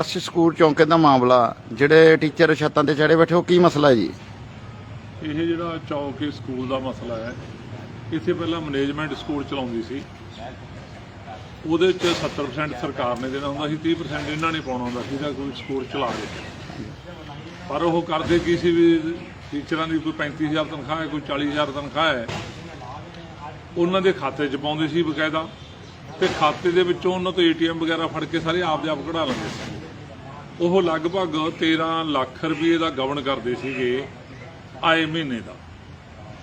ਅਸੀਂ ਸਕੂਲ ਚੌਂਕੇ ਦਾ ਮਾਮਲਾ, ਜਿਹੜੇ ਟੀਚਰ ਛੱਤਾਂ ਤੇ ਚੜੇ ਬੈਠੇ, ਉਹ ਕੀ ਮਸਲਾ ਹੈ ਜੀ? ਇਹ ਜਿਹੜਾ ਚੌਂਕੇ ਸਕੂਲ ਦਾ ਮਸਲਾ ਹੈ, ਇੱਥੇ ਪਹਿਲਾਂ ਮੈਨੇਜਮੈਂਟ ਸਕੂਲ ਚਲਾਉਂਦੀ ਸੀ। ਉਹਦੇ ਚ 70% ਸਰਕਾਰ ਨੇ ਦੇਣਾ ਹੁੰਦਾ ਸੀ 30% ਇਹਨਾਂ ਨੇ ਪਾਉਣਾ ਹੁੰਦਾ ਸੀ ਜਾਂ ਕੋਈ ਸਕੂਲ ਚਲਾ ਦੇ। ਪਰ ਉਹ ਕਰਦੇ ਕੀ ਸੀ ਵੀ ਟੀਚਰਾਂ ਦੀ ਕੋਈ 35000 ਤਨਖਾਹ ਹੈ, ਕੋਈ 40000 ਤਨਖਾਹ ਹੈ, ਉਹਨਾਂ ਦੇ ਖਾਤੇ 'ਚ ਪਾਉਂਦੇ ਸੀ ਬਕਾਇਦਾ। ਤੇ ਖਾਤੇ ਦੇ ਵਿੱਚੋਂ ਉਹਨਾਂ ਤੋਂ ਏਟੀਐਮ ਵਗੈਰਾ ਫੜ ਕੇ ਸਾਰੇ ਆਪ ਦੇ ਆਪ ਕਢਾ ਲੈਂਦੇ ਸੀ। ਉਹ ਲਗਭਗ 13 ਲੱਖ ਰੁਪਏ ਦਾ ਗਵਨ ਕਰਦੇ ਸੀਗੇ ਆਏ ਮਹੀਨੇ ਦਾ।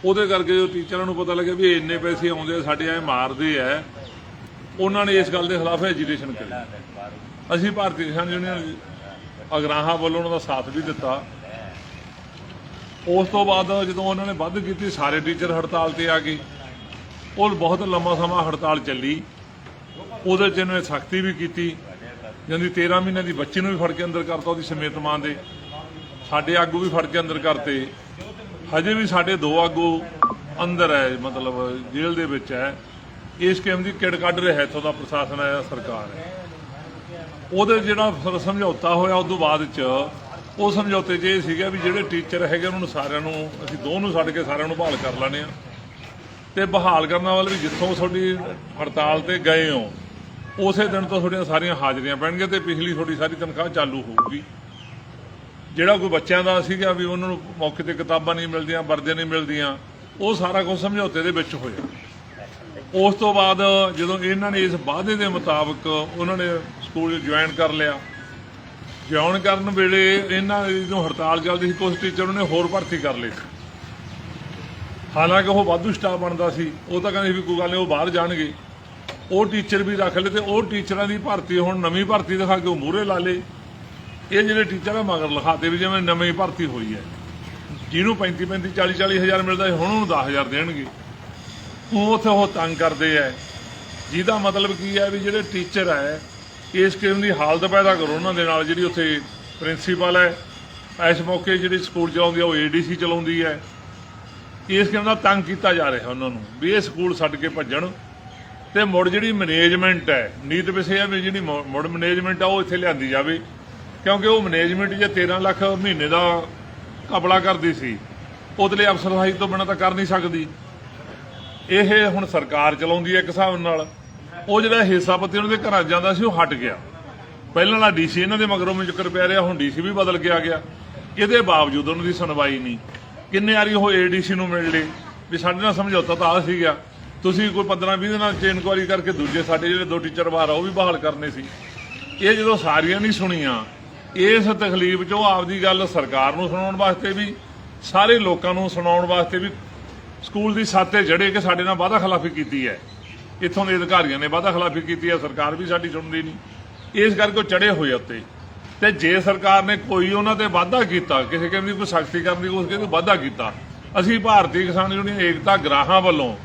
ਉਹਦੇ ਕਰਕੇ ਜੋ ਟੀਚਰਾਂ ਨੂੰ ਪਤਾ ਲੱਗਿਆ ਵੀ ਇੰਨੇ ਪੈਸੇ ਆਉਂਦੇ ਆ, ਸਾਡੇ ਆਏ ਮਾਰਦੇ ਆ। ਉਹਨਾਂ ਨੇ ਇਸ ਗੱਲ ਦੇ ਖਿਲਾਫ ਐਜੀਟੇਸ਼ਨ ਕਰੀ। ਅਸੀਂ ਭਾਰਤੀ ਕਿਸਾਨ ਯੂਨੀਅਨ ਅਗਰਾਹਾਂ ਵੱਲੋਂ ਉਹਨਾਂ ਦਾ ਸਾਥ ਵੀ ਦਿੱਤਾ। ਉਸ ਤੋਂ ਬਾਅਦ ਜਦੋਂ ਉਹਨਾਂ ਨੇ ਵੱਧ ਕੀਤੀ, ਸਾਰੇ ਟੀਚਰ ਹੜਤਾਲ ਤੇ ਆ ਗਏ। ਉਹ ਬਹੁਤ ਲੰਮਾ ਸਮਾਂ ਹੜਤਾਲ ਚੱਲੀ। ਉਹਦੇ 'ਚ ਇਹਨੇ ਸਖਤੀ ਵੀ ਕੀਤੀ। ਜਾਂਦੀ 13 ਮਹੀਨੇ ਦੀ ਬੱਚੀ ਨੂੰ ਵੀ ਫੜ ਕੇ ਅੰਦਰ ਕਰਤਾ, ਉਹਦੀ ਸਮੇਤ ਮਾਂ ਦੇ। ਸਾਡੇ ਆਗੂ ਵੀ ਫੜ ਕੇ ਅੰਦਰ ਕਰਤੇ। ਹਜੇ ਵੀ ਸਾਡੇ ਦੋ ਆਗੂ ਅੰਦਰ ਹੈ, ਮਤਲਬ ਜੇਲ੍ਹ ਦੇ ਵਿੱਚ ਹੈ। ਇਸ ਸਕੀਮ ਦੀ ਕਿੜ ਕੱਢ ਰਿਹਾ, ਇੱਥੋਂ ਦਾ ਪ੍ਰਸ਼ਾਸਨ ਹੈ, ਸਰਕਾਰ ਹੈ। ਉਹਦੇ ਜਿਹੜਾ ਸਮਝੌਤਾ ਹੋਇਆ, ਉਸ ਤੋਂ ਬਾਅਦ ਚ ਉਹ ਸਮਝੌਤੇ 'ਚ ਇਹ ਸੀਗਾ ਵੀ ਜਿਹੜੇ ਟੀਚਰ ਹੈਗੇ, ਉਹਨਾਂ ਨੂੰ ਸਾਰਿਆਂ ਨੂੰ, ਅਸੀਂ ਦੋ ਨੂੰ ਛੱਡ ਕੇ ਸਾਰਿਆਂ ਨੂੰ ਬਹਾਲ ਕਰ ਲੈਣੇ ਆ ਤੇ ਬਹਾਲ ਕਰਨ ਵਾਲੇ ਵੀ ਜਿੱਥੋਂ ਤੁਹਾਡੀ ਹੜਤਾਲ ਤੇ ਗਏ ਹੋ ਉਸੇ ਦਿਨ ਤੋਂ ਤੁਹਾਡੀਆਂ ਸਾਰੀਆਂ ਹਾਜ਼ਰੀਆਂ ਪੈਣਗੀਆਂ ਤੇ ਪਿਛਲੀ ਤੁਹਾਡੀ ਸਾਰੀ ਤਨਖਾਹ ਚਾਲੂ ਹੋਊਗੀ। ਜਿਹੜਾ ਕੋਈ ਬੱਚਿਆਂ ਦਾ ਸੀਗਾ ਵੀ ਉਹਨਾਂ ਨੂੰ ਮੌਕੇ ਤੇ ਕਿਤਾਬਾਂ ਨਹੀਂ ਮਿਲਦੀਆਂ, ਵਰਦੀਆਂ ਨਹੀਂ ਮਿਲਦੀਆਂ, ਉਹ ਸਾਰਾ ਕੁਝ ਸਮਝੌਤੇ ਦੇ ਵਿੱਚ ਹੋਇਆ। ਉਸ ਤੋਂ ਬਾਅਦ ਜਦੋਂ ਇਹਨਾਂ ਨੇ ਇਸ ਵਾਅਦੇ ਦੇ ਮੁਤਾਬਕ ਉਹਨਾਂ ਨੇ ਸਕੂਲ ਜੁਆਇਨ ਕਰ ਲਿਆ। ਜੁਆਇਨ ਕਰਨ ਵੇਲੇ ਇਹਨਾਂ ਦੀ ਜਦੋਂ ਹੜਤਾਲ ਚੱਲਦੀ ਸੀ ਕੁਝ ਟੀਚਰ ਉਹਨੇ ਹੋਰ ਭਰਤੀ ਕਰ ਲਏ। ਹਾਲਾਂਕਿ ਉਹ ਵਾਧੂ ਸਟਾਫ ਬਣਦਾ ਸੀ, ਉਹ ਤਾਂ ਕਹਿੰਦੇ ਸੀ ਵੀ ਕੋਈ ਗੱਲ ਨਹੀਂ, ਉਹ ਬਾਹਰ ਜਾਣਗੇ। ਉਹ ਟੀਚਰ ਵੀ ਰੱਖ ਲਏ ਤੇ ਉਹ ਟੀਚਰਾਂ ਦੀ ਭਰਤੀ, ਹੁਣ ਨਵੀਂ ਭਰਤੀ ਦਿਖਾ ਕੇ ਉਹ ਮੂਹਰੇ ਲਾ ਲਏ। ਇਹ ਜਿਹੜੇ ਟੀਚਰ ਆ ਮਗਰ ਲਿਖਾਤੇ ਵੀ ਜਿਵੇਂ ਨਵੀਂ ਭਰਤੀ ਹੋਈ ਹੈ। ਜਿਹਨੂੰ 35 35 40 40 ਹਜ਼ਾਰ ਮਿਲਦਾ ਹੁਣ ਉਹਨੂੰ 10000 ਦੇਣਗੇ। ਉਹ ਉੱਥੇ ਉਹ ਤੰਗ ਕਰਦੇ ਆ। ਜਿਹਦਾ ਮਤਲਬ ਕੀ ਹੈ ਵੀ ਜਿਹੜੇ ਟੀਚਰ ਹੈ, ਇਸ ਕਿਸਮ ਦੀ ਹਾਲਤ ਪੈਦਾ ਕਰੋ ਉਹਨਾਂ ਦੇ ਨਾਲ, ਜਿਹੜੀ ਉੱਥੇ ਪ੍ਰਿੰਸੀਪਲ ਹੈ। ਇਸ ਮੌਕੇ ਜਿਹੜੀ ਸਕੂਲ ਚਲਾਉਂਦੀ ਹੈ ਉਹ ਏਡੀਸੀ ਚਲਾਉਂਦੀ ਹੈ। ਇਸ ਕਿਸਮ ਦਾ ਤੰਗ ਕੀਤਾ ਜਾ ਰਿਹਾ ਉਹਨਾਂ ਨੂੰ, ਵੀ ਇਹ ਸਕੂਲ ਛੱਡ ਕੇ ਭੱਜਣ। ਤੇ ਮੁੜ ਜਿਹੜੀ ਮੈਨੇਜਮੈਂਟ ਹੈ, ਨੀਤ ਵਿਸ਼ੇ ਹੈ ਵੀ ਜਿਹੜੀ ਮੁੜ ਮੈਨੇਜਮੈਂਟ ਆ, ਉਹ ਇੱਥੇ ਲਿਆਂਦੀ ਜਾਵੇ। ਕਿਉਂਕਿ ਉਹ ਮੈਨੇਜਮੈਂਟ ਜੇ 13 ਲੱਖ ਮਹੀਨੇ ਦਾ ਕਪੜਾ ਕਰਦੀ ਸੀ, ਉਹਦੇ ਲਈ ਅਫਸਰਸ਼ਾਹੀ ਤੋਂ ਬਿਨਾਂ ਤਾਂ ਕਰ ਨਹੀਂ ਸਕਦੀ। ਇਹ ਹੁਣ ਸਰਕਾਰ ਚਲਾਉਂਦੀ ਹੈ ਇੱਕ ਹਿਸਾਬ ਨਾਲ। ਉਹ ਜਿਹੜਾ ਹਿੱਸਾ ਪੱਤੀ ਉਹਨਾਂ ਦੇ ਘਰਾਂ ਜਾਂਦਾ ਸੀ, ਉਹ ਹਟ ਗਿਆ। ਪਹਿਲਾਂ ਵਾਲਾ ਡੀਸੀ ਇਹਨਾਂ ਦੇ ਮਗਰੋਂ ਵਿੱਚ ਪੈ ਰਿਹਾ, ਹੁਣ ਡੀਸੀ ਵੀ ਬਦਲ ਕੇ ਆ ਗਿਆ। ਇਹਦੇ ਬਾਵਜੂਦ ਉਹਨਾਂ ਦੀ ਸੁਣਵਾਈ ਨਹੀਂ। ਕਿੰਨੇ ਵਾਰੀ ਉਹ ਏਡੀਸੀ ਨੂੰ ਮਿਲ ਲਏ। ਵੀ ਸਾਡੇ ਨਾਲ ਸਮਝੌਤਾ ਤਾਂ ਆ ਸੀਗਾ। ਤੁਸੀਂ ਕੋਈ 15 20 ਦਿਨਾਂ ਚ ਇਨਕੁਆਰੀ ਕਰਕੇ ਦੂਜੇ ਸਾਡੇ ਜਿਹੜੇ ਦੋ ਟੀਚਰ ਬਾਹਰ ਆ, ਉਹ ਵੀ ਬਹਾਲ ਕਰਨੇ ਸੀ। ਇਹ ਜਦੋਂ ਸਾਰੀਆਂ ਨਹੀਂ ਸੁਣੀਆਂ, ਇਸ ਤਕਲੀਫ ਚੋਂ ਆਪਦੀ ਗੱਲ ਸਰਕਾਰ ਨੂੰ ਸੁਣਾਉਣ ਵਾਸਤੇ ਵੀ, ਸਾਰੇ ਲੋਕਾਂ ਨੂੰ ਸੁਣਾਉਣ ਵਾਸਤੇ ਵੀ, ਸਕੂਲ ਦੀ ਸਾਤੇ ਜੜੇ ਕਿ ਸਾਡੇ ਨਾਲ ਵਾਅਦਾ ਖਿਲਾਫੀ ਕੀਤੀ ਹੈ। ਇੱਥੋਂ ਦੇ ਅਧਿਕਾਰੀਆਂ ਨੇ ਵਾਅਦਾ ਖਿਲਾਫੀ ਕੀਤੀ ਹੈ, ਸਰਕਾਰ ਵੀ ਸਾਡੀ ਸੁਣਦੀ ਨਹੀਂ। ਇਸ ਕਰਕੇ ਉਹ ਚੜੇ ਹੋਏ ਉੱਤੇ। ਤੇ ਜੇ ਸਰਕਾਰ ਨੇ ਕੋਈ ਉਹਨਾਂ ਤੇ ਵਾਅਦਾ ਕੀਤਾ, ਕਿਸੇ ਕਹਿੰਦੀ ਕੋਈ ਸਖਤੀ ਕਰਨ ਦੀ ਕੋਸ਼ਿਸ਼ ਕੀਤੀ ਵਾਅਦਾ ਕੀਤਾ। ਅਸੀਂ ਭਾਰਤੀ ਕਿਸਾਨ ਯੂਨੀਅਨ ਏਕਤਾ ਗ੍ਰਾਹਾਂ ਵੱਲੋਂ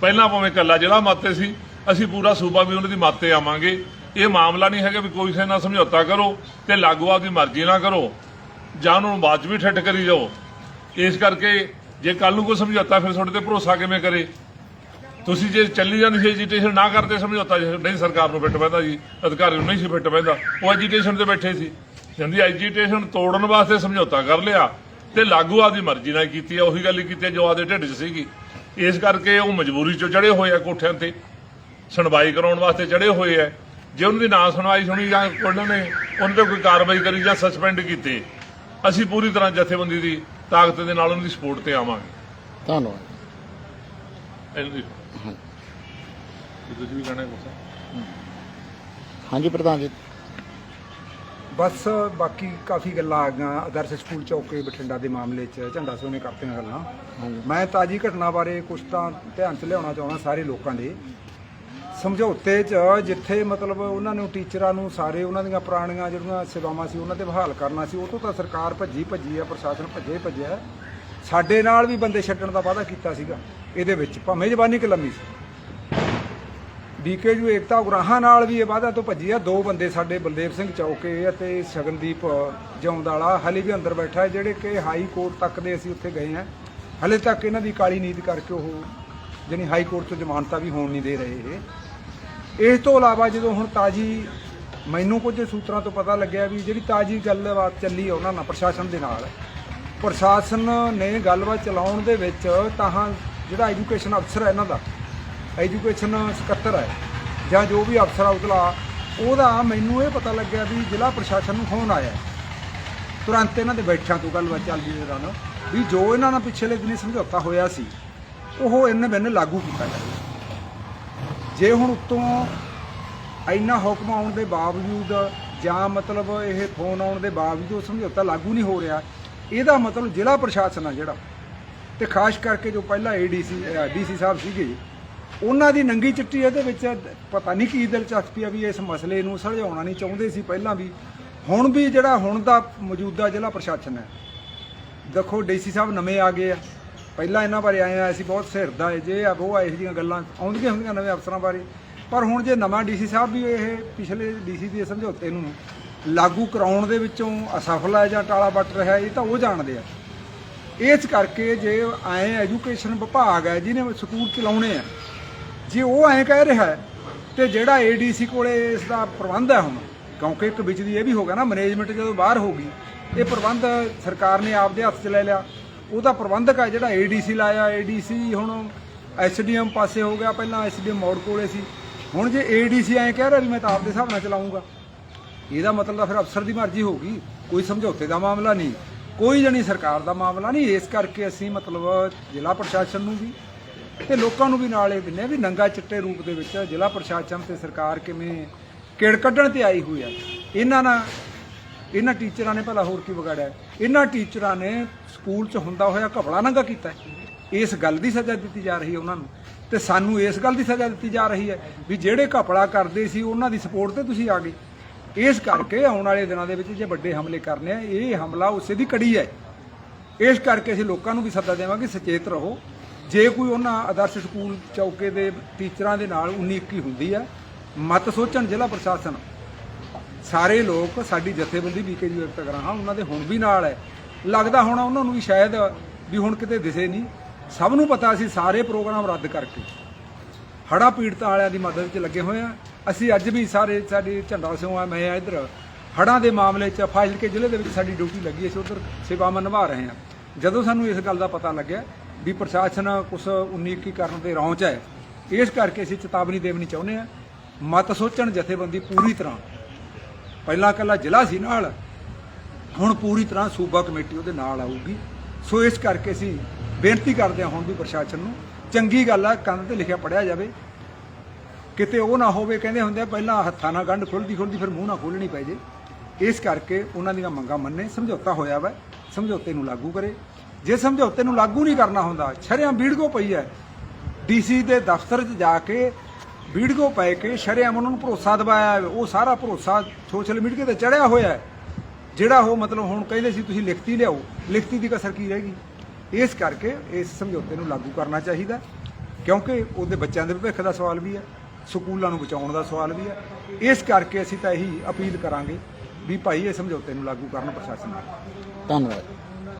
ਪਹਿਲਾਂ ਭਾਵੇਂ ਕੱਲਾ ਜਿਹੜਾ ਮਾਤੇ ਸੀ, ਅਸੀਂ ਪੂਰਾ ਸੂਬਾ ਵੀ ਉਹਨਾਂ ਦੀ ਮਾਤੇ ਆਵਾਂਗੇ। ਇਹ ਮਾਮਲਾ ਨਹੀਂ ਹੈਗਾ ਵੀ ਕੋਈ ਕਿਸੇ ਨਾਲ ਸਮਝੌਤਾ ਕਰੋ ਤੇ ਲਾਗੂ ਆਪਦੀ ਮਰਜ਼ੀ ਨਾਲ ਕਰੋ, ਜਾਂ ਉਹਨਾਂ ਨੂੰ ਬਾਅਦ ਵੀ ਠੱਠ ਕਰੀ ਜਾਓ। ਇਸ ਕਰਕੇ ਜੇ ਕੱਲ ਨੂੰ ਕੋਈ ਸਮਝੌਤਾ ਫਿਰ ਤੁਹਾਡੇ ਤੇ ਭਰੋਸਾ ਕਿਵੇਂ ਕਰੇ? ਤੁਸੀਂ ਜੇ ਚੱਲੀ ਜਾਂਦੀ ਸੀ ਐਜੀਟੇਸ਼ਨ ਨਾ ਕਰਦੇ ਸਮਝੌਤਾ ਨਹੀਂ ਸਰਕਾਰ ਨੂੰ ਫਿੱਟ ਪੈਂਦਾ ਜੀ, ਅਧਿਕਾਰੀ ਨੂੰ ਨਹੀਂ ਸੀ ਫਿੱਟ ਪੈਂਦਾ ਉਹ ਐਜੀਟੇਸ਼ਨ ਤੇ ਬੈਠੇ ਸੀ। ਜਾਂਦੀ ਐਜੀਟੇਸ਼ਨ ਤੋੜਨ ਵਾਸਤੇ ਸਮਝੌਤਾ ਕਰ ਲਿਆ ਤੇ ਲਾਗੂ ਆਪਦੀ ਮਰਜ਼ੀ ਨਾਲ ਕੀਤੀ ਆ, ਉਹੀ ਗੱਲ ਕੀਤੀ ਜੋ ਆਦੇ ਢਿੱਡ 'ਚ ਸੀਗੀ। ਇਸ ਕਰਕੇ ਉਹ ਮਜਬੂਰੀ 'ਚੋਂ ਚੜੇ ਹੋਏ ਆ ਕੋਠਿਆਂ ਤੇ ਸੁਣਵਾਈ ਕਰਾਉਣ ਵਾਸਤੇ ਚੜੇ ਹੋਏ ਆ। ਜੇ ਉਹਨਾਂ ਦੀ ਨਾ ਸੁਣਵਾਈ ਸੁਣੀ ਜਾਂ ਉਹਨਾਂ ਨੇ ਉਹਨਾਂ ਤੇ ਕੋਈ ਕਾਰਵਾਈ ਕਰੀ ਜਾਂ ਸਸਪੈਂਡ ਕੀਤੇ ਅਸੀਂ ਪੂਰੀ ਤਰ੍ਹਾਂ ਜਥੇਬੰਦੀ ਦੀ ਤਾਕਤ ਦੇ ਨਾਲ ਉਹਨਾਂ ਦੀ ਸਪੋਰਟ ਤੇ ਆਵਾਂਗੇ। ਧੰਨਵਾਦ। ਇਹਨੂੰ ਦੀ ਤੁਸੀਂ ਵੀ ਕਹਿਣਾ ਕੁਛ? ਹਾਂਜੀ ਪ੍ਰਧਾਨ ਜੀ। ਬਸ ਬਾਕੀ ਕਾਫੀ ਗੱਲਾਂ ਆ ਗਈਆਂ। ਆਦਰਸ਼ ਸਕੂਲ ਚੌਕੇ ਬਠਿੰਡਾ ਦੇ ਮਾਮਲੇ 'ਚ ਝੰਡਾ ਸੋਨੇ ਕਰਤੀਆਂ ਗੱਲਾਂ। ਮੈਂ ਤਾਜੀ ਘਟਨਾ ਬਾਰੇ ਕੁਝ ਤਾਂ ਧਿਆਨ 'ਚ ਲਿਆਉਣਾ ਚਾਹੁੰਦਾ ਸਾਰੇ ਲੋਕਾਂ ਦੇ। ਸਮਝੌਤੇ 'ਚ ਜਿੱਥੇ ਮਤਲਬ ਉਹਨਾਂ ਨੂੰ ਟੀਚਰਾਂ ਨੂੰ ਸਾਰੇ ਉਹਨਾਂ ਦੀਆਂ ਪੁਰਾਣੀਆਂ ਜਿਹੜੀਆਂ ਸੇਵਾਵਾਂ ਸੀ ਉਹਨਾਂ ਤੇ ਬਹਾਲ ਕਰਨਾ ਸੀ ਉਹ ਤੋਂ ਤਾਂ ਸਰਕਾਰ ਭੱਜੀ ਭੱਜੀ ਆ ਪ੍ਰਸ਼ਾਸਨ ਭੱਜੇ ਭੱਜਿਆ। ਸਾਡੇ ਨਾਲ ਵੀ ਬੰਦੇ ਛੱਡਣ ਦਾ ਵਾਅਦਾ ਕੀਤਾ ਸੀਗਾ। ਇਹਦੇ ਵਿੱਚ ਭਾਵੇਂ ਜਵਾਨੀ ਕਿ ਲੰਮੀ ਸੀ। ਡੀਕੇਯੂ ਏਕਤਾ ਉਗਰਾਹਾਂ ਨਾਲ ਵੀ ਇਹ ਵਾਅਦਾ ਤੋਂ ਭੱਜੀ ਆ। ਦੋ ਬੰਦੇ ਸਾਡੇ ਬਲਦੇਵ ਸਿੰਘ ਚੌਕੇ ਅਤੇ ਸ਼ਗਨਦੀਪ ਜੌਂਦਾਲਾ। ਵਾਲਾ ਹਲੇ ਵੀ ਅੰਦਰ ਬੈਠਾ ਹੈ, ਜਿਹੜੇ ਕਿ ਹਾਈ ਕੋਰਟ ਤੱਕ ਦੇ ਅਸੀਂ ਉੱਥੇ ਗਏ ਹਾਂ ਹਲੇ ਤੱਕ ਇਹਨਾਂ ਦੀ ਕਾਲੀ ਨੀਂਦ ਕਰਕੇ ਉਹ ਜਾਣੀ ਹਾਈ ਕੋਰਟ ਤੋਂ ਜ਼ਮਾਨਤਾਂ ਵੀ ਹੋਣ ਨਹੀਂ ਦੇ ਰਹੇ ਇਹ। ਇਸ ਤੋਂ ਇਲਾਵਾ ਜਦੋਂ ਹੁਣ ਤਾਜੀ, ਮੈਨੂੰ ਕੁਝ ਸੂਤਰਾਂ ਤੋਂ ਪਤਾ ਲੱਗਿਆ ਵੀ ਜਿਹੜੀ ਤਾਜੀ ਗੱਲਬਾਤ ਚੱਲੀ ਆ ਉਹਨਾਂ ਨਾਲ, ਪ੍ਰਸ਼ਾਸਨ ਦੇ ਨਾਲ। ਪ੍ਰਸ਼ਾਸਨ ਨੇ ਗੱਲਬਾਤ ਚਲਾਉਣ ਦੇ ਵਿੱਚ ਤਾਂ ਜਿਹੜਾ ਐਜੂਕੇਸ਼ਨ ਅਫਸਰ ਹੈ ਇਹਨਾਂ ਦਾ ਐਜੂਕੇਸ਼ਨ ਸਕੱਤਰ ਹੈ ਜਾਂ ਜੋ ਵੀ ਅਫਸਰ ਆ ਉਤਲਾ, ਉਹਦਾ ਮੈਨੂੰ ਇਹ ਪਤਾ ਲੱਗਿਆ ਵੀ ਜ਼ਿਲ੍ਹਾ ਪ੍ਰਸ਼ਾਸਨ ਨੂੰ ਫੋਨ ਆਇਆ ਤੁਰੰਤ ਇਹਨਾਂ ਦੇ ਬੈਠਿਆਂ ਤੋਂ ਗੱਲਬਾਤ ਚੱਲਦੀ ਦੇ ਦੌਰਾਨ ਵੀ ਜੋ ਇਹਨਾਂ ਨਾਲ ਪਿਛਲੇ ਦਿਨੀ ਸਮਝੌਤਾ ਹੋਇਆ ਸੀ, ਉਹ ਇਹਨਾਂ ਬਿਨ ਲਾਗੂ ਕੀਤਾ ਜਾਵੇ ਜੇ ਹੁਣ ਉੱਤੋਂ ਇੰਨਾ ਹੁਕਮ ਆਉਣ ਦੇ ਬਾਵਜੂਦ ਜਾਂ ਮਤਲਬ ਇਹ ਫੋਨ ਆਉਣ ਦੇ ਬਾਵਜੂਦ ਉਹ ਸਮਝੌਤਾ ਲਾਗੂ ਨਹੀਂ ਹੋ ਰਿਹਾ, ਇਹਦਾ ਮਤਲਬ ਜ਼ਿਲ੍ਹਾ ਪ੍ਰਸ਼ਾਸਨ ਆ ਜਿਹੜਾ। ਤੇ ਖਾਸ ਕਰਕੇ ਜੋ ਪਹਿਲਾਂ ਏਡੀਸੀ ਡੀਸੀ ਸਾਹਿਬ ਸੀਗੇ ਉਹਨਾਂ ਦੀ ਨੰਗੀ ਚਿੱਟੀ ਇਹਦੇ ਵਿੱਚ ਪਤਾ ਨਹੀਂ ਕੀ ਦਿਲਚਸਪੀ ਆ ਵੀ ਇਸ ਮਸਲੇ ਨੂੰ ਸੁਲਝਾਉਣਾ ਨਹੀਂ ਚਾਹੁੰਦੇ ਸੀ ਪਹਿਲਾਂ ਵੀ। ਹੁਣ ਵੀ ਜਿਹੜਾ ਹੁਣ ਦਾ ਮੌਜੂਦਾ ਜ਼ਿਲ੍ਹਾ ਪ੍ਰਸ਼ਾਸਨ ਹੈ। ਦੇਖੋ, ਡੀਸੀ ਸਾਹਿਬ ਨਵੇਂ ਆ ਗਏ ਆ। ਪਹਿਲਾਂ ਇਹਨਾਂ ਬਾਰੇ ਆਏ ਆ, ਅਸੀਂ ਬਹੁਤ ਸਿਰਦਾ ਹੈ ਜੇ ਆ, ਉਹ ਆ, ਇਹੋ ਜਿਹੀਆਂ ਗੱਲਾਂ ਆਉਂਦੀਆਂ ਹੁੰਦੀਆਂ ਨਵੇਂ ਅਫਸਰਾਂ ਬਾਰੇ। ਪਰ ਹੁਣ ਜੇ ਨਵਾਂ ਡੀਸੀ ਸਾਹਿਬ ਵੀ ਇਹ ਪਿਛਲੇ ਡੀਸੀ ਦੇ ਸਮਝੌਤੇ ਨੂੰ ਲਾਗੂ ਕਰਾਉਣ ਦੇ ਵਿੱਚੋਂ ਅਸਫਲ ਹੈ ਜਾਂ ਟਾਲਾ ਵੱਟ ਰਿਹਾ, ਇਹ ਤਾਂ ਉਹ ਜਾਣਦੇ ਆ। ਇਸ ਕਰਕੇ ਜੇ ਆਏ ਐਜੂਕੇਸ਼ਨ ਵਿਭਾਗ ਹੈ, ਜਿਹਨੇ ਸਕੂਲ ਚਲਾਉਣੇ ਆ ਜੇ ਉਹ ਐਂ ਕਹਿ ਰਿਹਾ ਹੈ, ਤੇ ਜਿਹੜਾ ਏਡੀਸੀ ਕੋਲੇ ਇਸ ਦਾ ਪ੍ਰਬੰਧ ਹੈ ਹੁਣ, ਕਿਉਂਕਿ ਇੱਕ ਵਿੱਚ ਦੀ ਇਹ ਵੀ ਹੋ ਗਿਆ ਨਾ ਮੈਨੇਜਮੈਂਟ ਜਦੋਂ ਬਾਹਰ ਹੋ ਗਈ, ਇਹ ਪ੍ਰਬੰਧ ਸਰਕਾਰ ਨੇ ਆਪਦੇ ਹੱਥ 'ਚ ਲੈ ਲਿਆ। ਉਹਦਾ ਪ੍ਰਬੰਧਕ ਹੈ ਜਿਹੜਾ ਏਡੀਸੀ ਲਾਇਆ ਏਡੀਸੀ ਹੁਣ ਐਸਡੀਐਮ ਪਾਸੇ ਹੋ ਗਿਆ, ਪਹਿਲਾਂ ਐਸਡੀਐਮ ਮੋੜ ਕੋਲੇ ਸੀ। ਹੁਣ ਜੇ ਏਡੀਸੀ ਐਂ ਕਹਿ ਰਿਹਾ ਵੀ ਮੈਂ ਤਾਂ ਆਪਦੇ ਹਿਸਾਬ ਨਾਲ ਚਲਾਉਂਗਾ ਇਹਦਾ ਮਤਲਬ ਤਾਂ ਫਿਰ ਅਫਸਰ ਦੀ ਮਰਜ਼ੀ ਹੋਊਗੀ ਕੋਈ ਸਮਝੌਤੇ ਦਾ ਮਾਮਲਾ ਨਹੀਂ। ਕੋਈ ਜਣੀ ਸਰਕਾਰ ਦਾ ਮਾਮਲਾ ਨਹੀਂ, ਇਸ ਕਰਕੇ ਅਸੀਂ ਮਤਲਬ ਜ਼ਿਲ੍ਹਾ ਪ੍ਰਸ਼ਾਸਨ ਨੂੰ ਵੀ ਤੇ ਲੋਕਾਂ ਨੂੰ ਵੀ ਨਾਲ ਇਹ ਦਿੰਦੇ ਹਾਂ ਵੀ ਨੰਗਾ ਚਿੱਟੇ ਰੂਪ ਦੇ ਵਿੱਚ ਜ਼ਿਲ੍ਹਾ ਪ੍ਰਸ਼ਾਸਨ ਤੇ ਸਰਕਾਰ ਕਿਵੇਂ ਕਿੜ ਕੱਢਣ ਤੇ ਆਈ ਹੋਈ ਹੈ ਇਹਨਾਂ ਨਾਲ, ਇਹਨਾਂ ਟੀਚਰਾਂ ਨੇ ਭਲਾ ਹੋਰ ਕੀ ਵਿਗਾੜਿਆ। ਇਹਨਾਂ ਟੀਚਰਾਂ ਨੇ ਸਕੂਲ 'ਚ ਹੁੰਦਾ ਹੋਇਆ ਘਪਲਾ ਨੰਗਾ ਕੀਤਾ। ਇਸ ਗੱਲ ਦੀ ਸਜ਼ਾ ਦਿੱਤੀ ਜਾ ਰਹੀ ਹੈ ਉਹਨਾਂ ਨੂੰ। ਤੇ ਸਾਨੂੰ ਇਸ ਗੱਲ ਦੀ ਸਜ਼ਾ ਦਿੱਤੀ ਜਾ ਰਹੀ ਹੈ ਵੀ ਜਿਹੜੇ ਘਪਲਾ ਕਰਦੇ ਸੀ, ਉਹਨਾਂ ਦੀ ਸਪੋਰਟ ਤੇ ਤੁਸੀਂ ਆ ਗਏ। ਇਸ ਕਰਕੇ ਆਉਣ ਵਾਲੇ ਦਿਨਾਂ ਦੇ ਵਿੱਚ ਜੇ ਵੱਡੇ ਹਮਲੇ ਕਰਨੇ ਆ, ਇਹ ਹਮਲਾ ਉਸੇ ਦੀ ਕੜੀ ਹੈ। ਇਸ ਕਰਕੇ ਅਸੀਂ ਲੋਕਾਂ ਨੂੰ ਵੀ ਸੱਦਾ ਦੇਵਾਂਗੇ, ਸੁਚੇਤ ਰਹੋ। ਜੇ ਕੋਈ ਉਹਨਾਂ ਆਦਰਸ਼ ਸਕੂਲ ਚੌਕੇ ਦੇ ਟੀਚਰਾਂ ਦੇ ਨਾਲ 19 21 ਹੁੰਦੀ ਹੈ ਮਤ ਸੋਚਣ ਜ਼ਿਲ੍ਹਾ ਪ੍ਰਸ਼ਾਸਨ, ਸਾਰੇ ਲੋਕ ਸਾਡੀ ਜਥੇਬੰਦੀ ਬੀਕੇਜੀ ਵਿਅਕਤ ਹਾਂ, ਉਹਨਾਂ ਦੇ ਹੁਣ ਵੀ ਨਾਲ ਹੈ ਲੱਗਦਾ ਹੋਣਾ ਉਹਨਾਂ ਨੂੰ ਵੀ ਸ਼ਾਇਦ ਵੀ ਹੁਣ ਕਿਤੇ ਦਿਸੇ ਨਹੀਂ। ਸਭ ਨੂੰ ਪਤਾ ਸੀ ਸਾਰੇ ਪ੍ਰੋਗਰਾਮ ਰੱਦ ਕਰਕੇ। ਹੜਾ ਪੀੜਤਾਂ ਵਾਲਿਆਂ ਦੀ ਮਦਦ 'ਚ ਲੱਗੇ ਹੋਏ ਆ। ਅਸੀਂ ਅੱਜ ਵੀ ਸਾਰੇ ਸਾਡੀ ਝੰਡਾ ਸਿਉਂ ਆ ਮੈਂ ਇੱਧਰ। ਹੜਾਂ ਦੇ ਮਾਮਲੇ 'ਚ ਫਾਜ਼ਿਲਕੇ ਜ਼ਿਲ੍ਹੇ ਦੇ ਵਿੱਚ ਸਾਡੀ ਡਿਊਟੀ ਲੱਗੀ ਅਸੀਂ ਉੱਧਰ ਸੇਵਾਵਾਂ ਨਿਭਾ ਰਹੇ ਹਾਂ। ਜਦੋਂ ਸਾਨੂੰ ਇਸ ਗੱਲ ਦਾ ਪਤਾ ਲੱਗਿਆ ਵੀ ਪ੍ਰਸ਼ਾਸਨ ਕੁਛ 19 21 ਕਰਨ ਦੇ ਰੌਂਚ ਹੈ। ਇਸ ਕਰਕੇ ਅਸੀਂ ਚੇਤਾਵਨੀ ਦੇਣੀ ਚਾਹੁੰਦੇ ਹਾਂ। ਮਤ ਸੋਚਣ ਜਥੇਬੰਦੀ ਪੂਰੀ ਤਰ੍ਹਾਂ। ਪਹਿਲਾਂ ਇਕੱਲਾ ਜ਼ਿਲ੍ਹਾ ਸੀ ਨਾਲ। ਹੁਣ ਪੂਰੀ ਤਰ੍ਹਾਂ ਸੂਬਾ ਕਮੇਟੀ ਉਹਦੇ ਨਾਲ ਆਊਗੀ। ਸੋ ਇਸ ਕਰਕੇ ਅਸੀਂ ਬੇਨਤੀ ਕਰਦੇ ਹਾਂ ਹੁਣ ਵੀ ਪ੍ਰਸ਼ਾਸਨ ਨੂੰ, ਚੰਗੀ ਗੱਲ ਆ ਕੰਨ ਤੇ ਲਿਖਿਆ ਪੜਿਆ ਜਾਵੇ। ਕਿਤੇ ਉਹ ਨਾ ਹੋਵੇ, ਕਹਿੰਦੇ ਹੁੰਦੇ ਆ, ਪਹਿਲਾਂ ਹੱਥਾਂ ਨਾਲ ਗੰਢ ਖੁੱਲਦੀ ਖੁੱਲਦੀ ਫਿਰ ਮੂੰਹ ਨਾਲ ਖੋਲਣੀ ਪੈ ਜੇ। ਇਸ ਕਰਕੇ ਉਹਨਾਂ ਦੀਆਂ ਮੰਗਾਂ ਮੰਨੇ, ਸਮਝੌਤਾ ਹੋਇਆ ਵਾ। ਸਮਝੌਤੇ ਨੂੰ ਲਾਗੂ ਕਰੇ। ਜੇ ਸਮਝੌਤੇ ਨੂੰ ਲਾਗੂ ਨਹੀਂ ਕਰਨਾ ਹੁੰਦਾ। ਸ਼ਰੇਆਮ ਵੀੜਗੋ ਪਈ ਹੈ ਡੀਸੀ ਦੇ ਦਫ਼ਤਰ 'ਚ ਜਾ ਕੇ ਵੀਡੀਓ ਪੈ ਕੇ ਸ਼ਰੇਆਮ ਉਹਨਾਂ ਨੂੰ ਭਰੋਸਾ ਦਿਵਾਇਆ ਹੈ। ਉਹ ਸਾਰਾ ਭਰੋਸਾ ਸੋਸ਼ਲ ਮੀਡੀਆ ਤੇ ਚੜਿਆ ਹੋਇਆ ਹੈ ਜਿਹੜਾ ਉਹ ਮਤਲਬ ਹੁਣ ਕਹਿੰਦੇ ਸੀ, ਤੁਸੀਂ ਲਿਖਤੀ ਲਿਆਓ। ਲਿਖਤੀ ਦੀ ਕਸਰ ਕੀ ਰਹੇਗੀ ਇਸ ਕਰਕੇ ਇਸ ਸਮਝੌਤੇ ਨੂੰ ਲਾਗੂ ਕਰਨਾ ਚਾਹੀਦਾ, ਕਿਉਂਕਿ ਉਹਦੇ ਬੱਚਿਆਂ ਦੇ ਭਵਿੱਖ ਦਾ ਸਵਾਲ ਵੀ ਹੈ ਸਕੂਲਾਂ ਨੂੰ ਬਚਾਉਣ ਦਾ ਸਵਾਲ ਵੀ ਹੈ ਇਸ ਕਰਕੇ ਅਸੀਂ ਤਾਂ ਇਹੀ ਅਪੀਲ ਕਰਾਂਗੇ ਵੀ ਭਾਈ, ਇਹ ਸਮਝੌਤੇ ਨੂੰ ਲਾਗੂ ਕਰਨ ਪ੍ਰਸ਼ਾਸਨ ਨਾਲ। ਧੰਨਵਾਦ।